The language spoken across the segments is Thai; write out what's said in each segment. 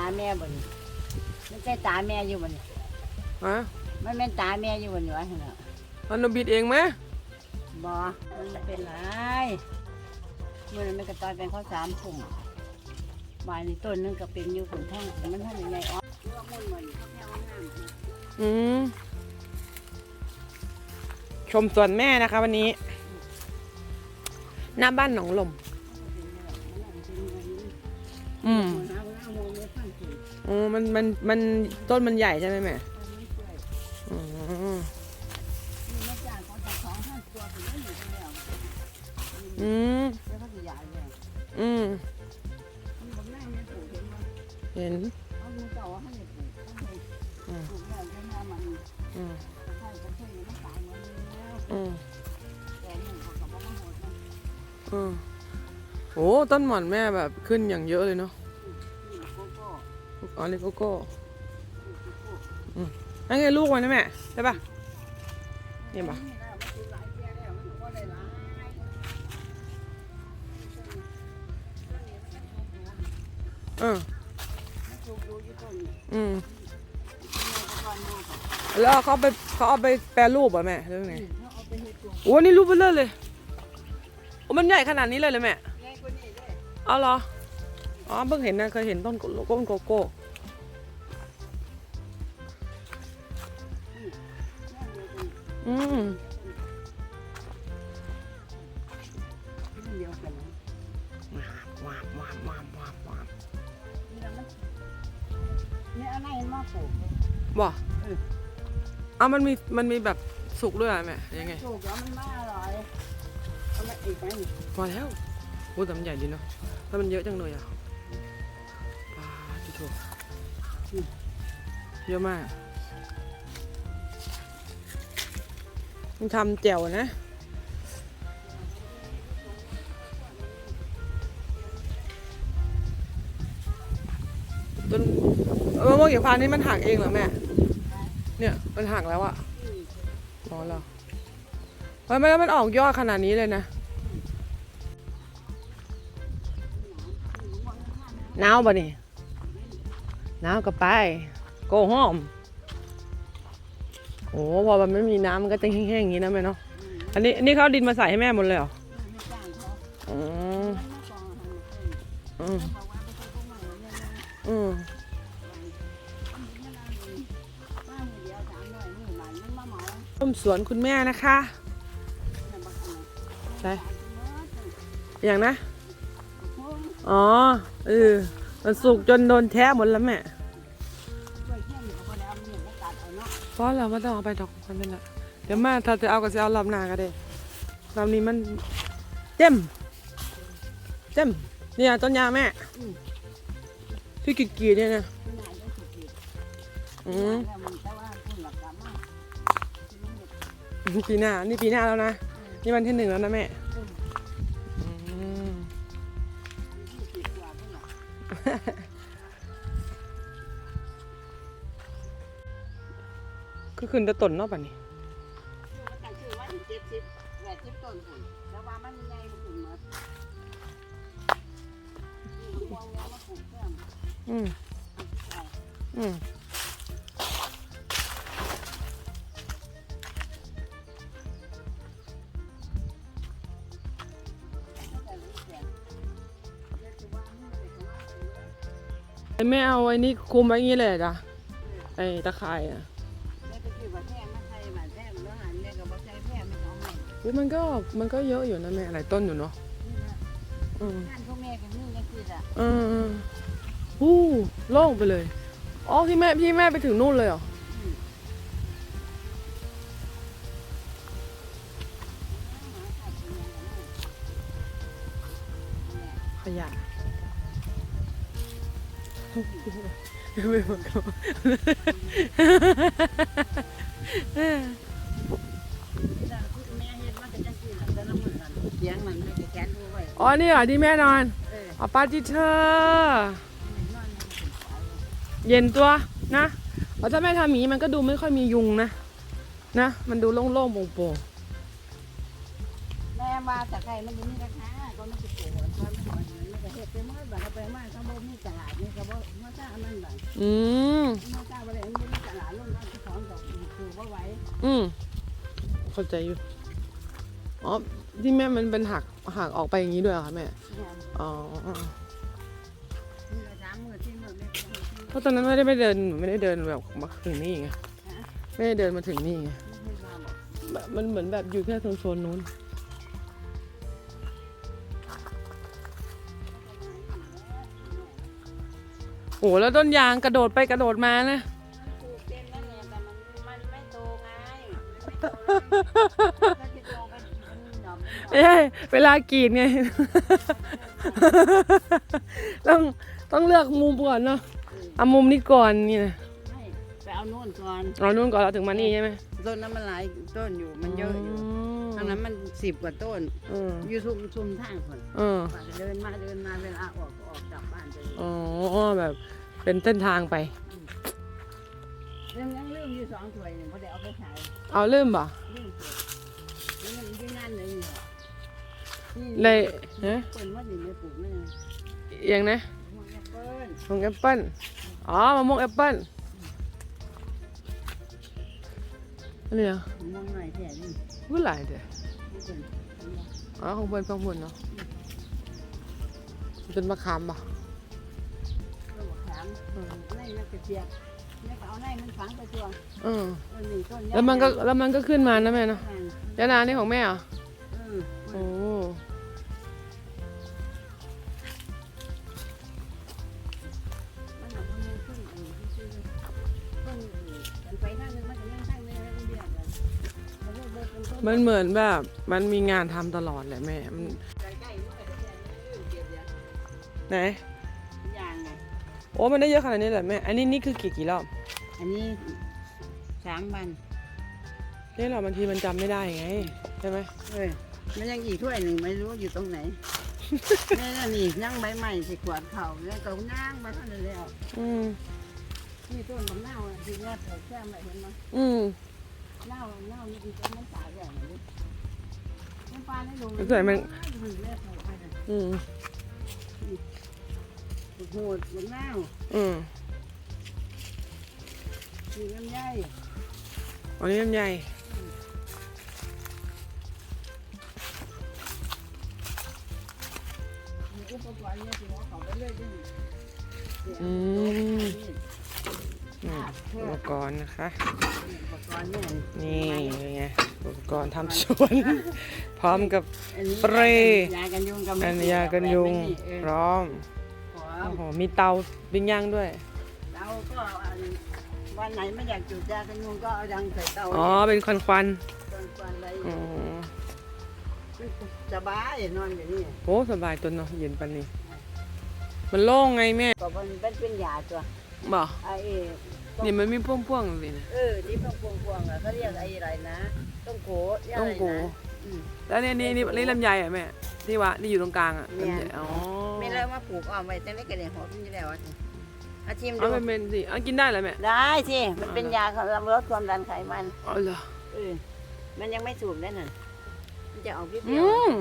าแม่บ่นมันใช่ตาแม่อยู่บ่นฮะมันเป็นตาแม่อยู่บ่นวะเหรอมันนบิดเองไหมบ่มันเป็นไรเมื่อนั้นมันก็ตายเป็นข้าวสามผุ่มบานนี้ต้นนึงก็เป็นอยู่ขุนท่องมันท่านยังไงอ๋อเรื่องมุ่นมันเขาแค่ว่าน้ำ อืมชมสวนแม่นะคะวันนี้ หน้าบ้านหนองลม อืม อ๋อมันมันมันต้นมันใหญ่ใช่ไหมแม่อ๋ออืมอืมเห็นอืมอืมอืมอืมโอ้ต้นหม่อนแม่แบบขึ้นอย่างเยอะเลยเนาะ อ๋อนี่โกโก้อืมนั่นไงลูกมันนะแม่ใช่ปะเนี่ยปะเอออืมแล้วเขาไปเขาเอาไปแปรรูปเหรอะแม่เรื่องไงโอ้นี่รูปเบลเลอร์เลยโอ้มันใหญ่ขนาดนี้เลยเลยแม่เอาเหรอ อ๋อเพิ่งเห็นนะเคยเห็นต้นโก้โก้ โก้อืมวาบวาบวาบวาบวาบเนี่ยอะไรมาปลูกบ่เอามันมีมันมีแบบสุกด้วยอะแม่ยังไงปลูกแล้วมันไม่อร่อยเอามาอีกไหมพอแล้วโอ้แต่มันใหญ่ดีเนาะแล้วมันเยอะจังเลยอะปลาจุโถเยอะมาก ทำแจ่วนะต้นมะม่วงหิมพานต์นี่มันหักเองเหรอแม่ เนี่ย มันหักแล้วอะอ๋อเหรอเฮ้ยไม่แล้วมันออกยอดขนาดนี้เลยนะ หนาวปะนี่หนาวก็ไปโกห้อม โอ้พอมันไม่มีน้ำมันก็จะแห้งๆอย่างนี้นะแม่เนาะอันนี้อันนี้เขาเอาดินมาใส่ให้แม่หมดเลยเหรออืมไม่มาก่อนทำเพื่อนอืมบอกว่าไม่ใช่พวกมันเนี่ยนะบ้านเดียวสามหน่อยนี่หลานมันมาเหมาต้มสวนคุณแม่นะคะอยใช่อย่างนะอ้ยอ๋อเออมันสุกจนโดนแท้หมดแล้วแม่ เพราะเราไม่ต้องเอาไปดอกมันเป็นละเดี๋ยวแม่ถ้าจะเอาก็จะเอาลำหนาก็ได้ลำนี้มันเจ็มเจ็มเนี่ยต้นยาแม่ที่กีกีเนี่ยนะอืมปีหน้า นี่ปีหน้าแล้วนะ นี่วันที่หนึ่งแล้วนะแม่อืม ยี่สิบกว่าเท่าไหร่ก็ขึ้นแตะต้นเนาะป่ะนี่แต่ชื่อว่าเจ็ดสิบแปดสิบต้นคุณแต่ว่ามันใหญ่กว่าคุณหมดนี่มองแล้วมาปลูกเพิ่มอืมอืมไอ้แม่เอาไอ้นี่คุมไว้อย่างงี้เลยเหรอจ้ะไอ้ตะข่ายอะ องให้อุ๊ยมันก็มันก็เยอะอยู่นะแม่หลายต้นอยู่เนาะนี่นะอืมท่านพ่อแม่ก็นี่ยังคืออะอืมอืมอู้โล่งไปเลย อ๋อพี่แม่พี่แม่ไปถึงนู่นเลยเหรอขยะไม่บอกเขา สียงมันไม่ได้แขนดูไว้อ๋อนี่เหรอที่แม่นอนเอออ๋อปาจิเธอนอนมันเป็นสายเย็นตัวนะอ๋อถ้าแม่ทำอย่างนี้มันก็ดูไม่ค่อยมียุงนะนะมันดูโล่งๆโปร่งแม่ว่าแต่ใครมันอยู่นี่ราคาก็ไม่สิปลูกเพราะมันมันไม่ได้เห็ดไปเมื่อบัดเอาไปมาเขาบ่มีตลาดนี่ก็บ่มาจ้าอันนั้นบัดอืมมาจ้าบ่ได้มันบ่มีตลาดลงมาของดอกคือบ่ไหว อืมเข้าใจอยู่ อ๋อที่แม่มันเป็นหักหักออกไปอย่างนี้ด้วยเหรอคะแม่เนี่ยอ๋อมีละสามมื้อที่มื้อแม่ก็บ่มีเพราะตอนนั้นไม่ได้ไปเดินไม่ได้เดินแบบมาถึงนี่ไงไม่ได้เดินมาถึงนี่ไงไม่มาบอกแบบมันเหมือนแบบอยู่แค่โซนๆนู้นโอ้แล้วต้นยางกระโดดไปกระโดดมานะปลูกเต็มนั่นแหละแต่มันมันไม่โตไงมันไม่โต เป็นหน่อมเอ้ยเวลากรีดไง ต้องต้องเลือกมุมก่อนเนาะเอามุมนี้ก่อนนี่นะไม่ไปเอาโน่นก่อนเอานู่นก่อนเราถึงมานี่ใช่ไหมต้นนั้นมันหลายต้นอยู่มันเยอะอยู่ทางนั้นมันสิบกว่าต้นเอออยู่ซุมซุมทางคนเออว่าจะเดินมาเดินมาเวลาออกก็ออกจากบ้านไปเลยอ๋อแบบเป็นเส้นทางไปยังยังลืมอยู่สองถ้วยเนี่ยพอได้เอาไปขายเอาเริ่มบ่ลื เลยฮะเปิดว่าดินไม่ปลูกไม่ได้อย่างนะหัวแอปเปิ้ลมะม่วงแอปเปิ้ลอ๋อมะม่วงแอปเปิ้ลอะไรอะม่วงหน่อยแค่นี้พูดหลายเด้อไม่เป็นอ๋อของเพิ่นของเพิ่นเนาะเป็นมะขามป่ะต้นมะขามในมันกระเจี๊ยบแล้วก็เอาในมันฝังไปตัวเออเออหนึ่งต้นแล้วมันก็แล้วมันก็ขึ้นมานะแม่เนาะยางยานานี่ของแม่เหรอเออโอ้ มันเหมือนแบบมันมีงานทำตลอดแหละแม่มันใกล้ๆมันก็จะเก็บเยอะไหนยางไงโอ้มันได้เยอะขนาดนี้แหละแม่ อันนี้นี่คือกี่กี่รอบ อันนี้สามวันนี่เราบางทีมันจำไม่ได้ไงใช่ไหมเอ้ยมันยังอีกถ้วยหนึ่งไม่รู้อยู่ตรงไหน แม่น่ะนี่ย่างใบใหม่สิขวดเข่าแล้วก็ย่างมาเท่านั้นแล้วอืมนี่ต้นมะนาวอะที่แม่ปลูกแค่ไหนเห็นไหมอืม เน่าเน่านี่คือต้นมันตายอย่างนี้มันปลาในลงสวยมันมันแม่ปลูกอืมปลูกโหดปลูกเน่าอืมปลูกลำไยอันนี้ลำไยมีอุปกรณ์เนี่ยที่หัวเขาไปเรื่อยด้วยอืม นะคะอุปกรณ์เนี่ยนี่เป็นไงอุปกรณ์ทำสวน พร้อมกับอันนี้สเปรย์ยากันยุงกับอันยากันยุงเออพร้อมพร้อโอ้มโหมีเตาปิ้งย่างด้วยเราก็อันวันไหนไม่อยากจุดยากันยุงก็เอาดังใส่เตาอ๋อเป็นควันควันตอนกวนอะไรๆอ๋อสบายนอนอย่างนี้โอ้สบายตัวเนาะเย็นปันนี้ มันโล่งไงแม่ก็มันเป็นเป็นยาตัวบ่ไอ้ นี่มันมีพ่วงๆสินะเออที่พวงพวงพวงๆอะเขาเรียกไอ้อะไรนะต้องโกยาต้อะองไรโกนะอืม แล้วเนี่ยนี่นี่นี่ลำไยอะแม่ที่ว่านี่อยู่ตรงกลางอะเนี่ยลำไยอ๋อไม่เลยว่าปลูกอ้อมไว้แต่ไม่กระเด็นหอมนี่แล้วอะอาชิมเอาดูเป็นเป็นสิเอากินได้เหรอแม่ได้สิมันเป็นยาสำหรับลดความดันไขมันอ๋อเหรอเออมันยังไม่สูบได้น่ะมันจะออกเปรี้อืยวม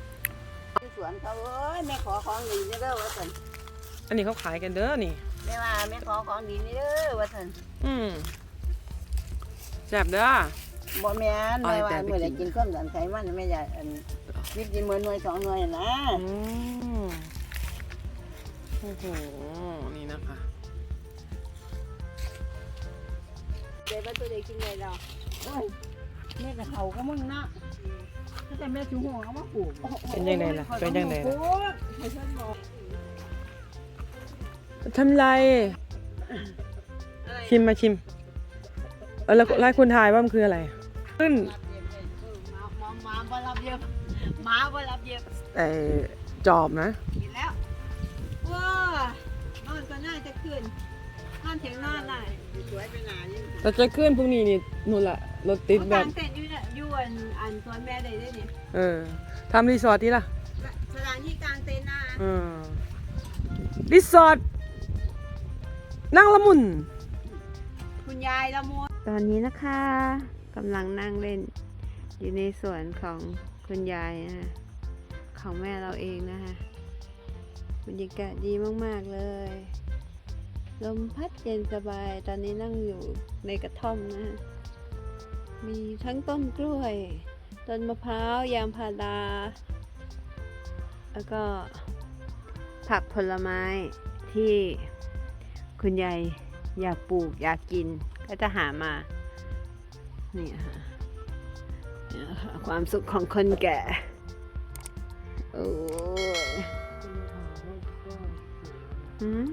ๆที่สวนเขาเอ้ยแม่ขอของดีนี่เด้อว่าสันอันนี้เขาขายกันเด้อนี่ แม่ว่าแม่ขอของดีนี่เด้อว่าสันอืมแซ่บเด้อ บ่แม่นเอาแม่ให้ว่าแต่ไปเมื่อไหรกิกินนข้าวดันไขมันแม่อยากอันนิดกินมือหน่วยสองหน่วยนะอืมโอ้โห นี่นะคะ เจ๊ว่าตัวเด็กกินไงเราโอ้ยแม่กับเขาก็มึงนะแต่แม่ชูหัวเอามาปลูกเป็นยังไงล่ะเป็นยังไงล่ะปลูกให้ฉันบอก ทำไรอะไร ชิมมาชิมเออแล้วแล้วให้คุณทายว่ามันคืออะไร ขึ้นรับเย็นเลยเออหมาหมาหมาบ่รับเย็นหมาบ่รับเย็นไอ้จอบนะกินแล้วว้านอนก็น่าจะขึ้นนอนเถียงนอนน่ะสวยไปหนายิ่งแต่จะขึ้นพรุ่งนี้นี่นู่นละรถติดแบบกางเต็นท์อยู่เนี่ยอยู่อันอันสวนแม่ได้ด้วยนี่เออทำรีสอร์ทที่ล่ะสถานที่กลางเต็นท์นะเออรีสอร์ท นั่งละมุน คุณยายละมุน ตอนนี้นะคะกำลังนั่งเล่น อยู่ในสวนของคุณยายนะคะของแม่เราเองนะคะบรรยากาศดีมากๆเลย ลมพัดเย็นสบายตอนนี้นั่งอยู่ในกระท่อมนะ มีทั้งต้นกล้วย ต้นมะพร้าวยางพาราแล้วก็ผักผลไม้ที่ คุณยายอยากปลูกอยากกินก็จะหามา นี่ค่ะค่ะความสุขของคนแก่ โอ้ยหืม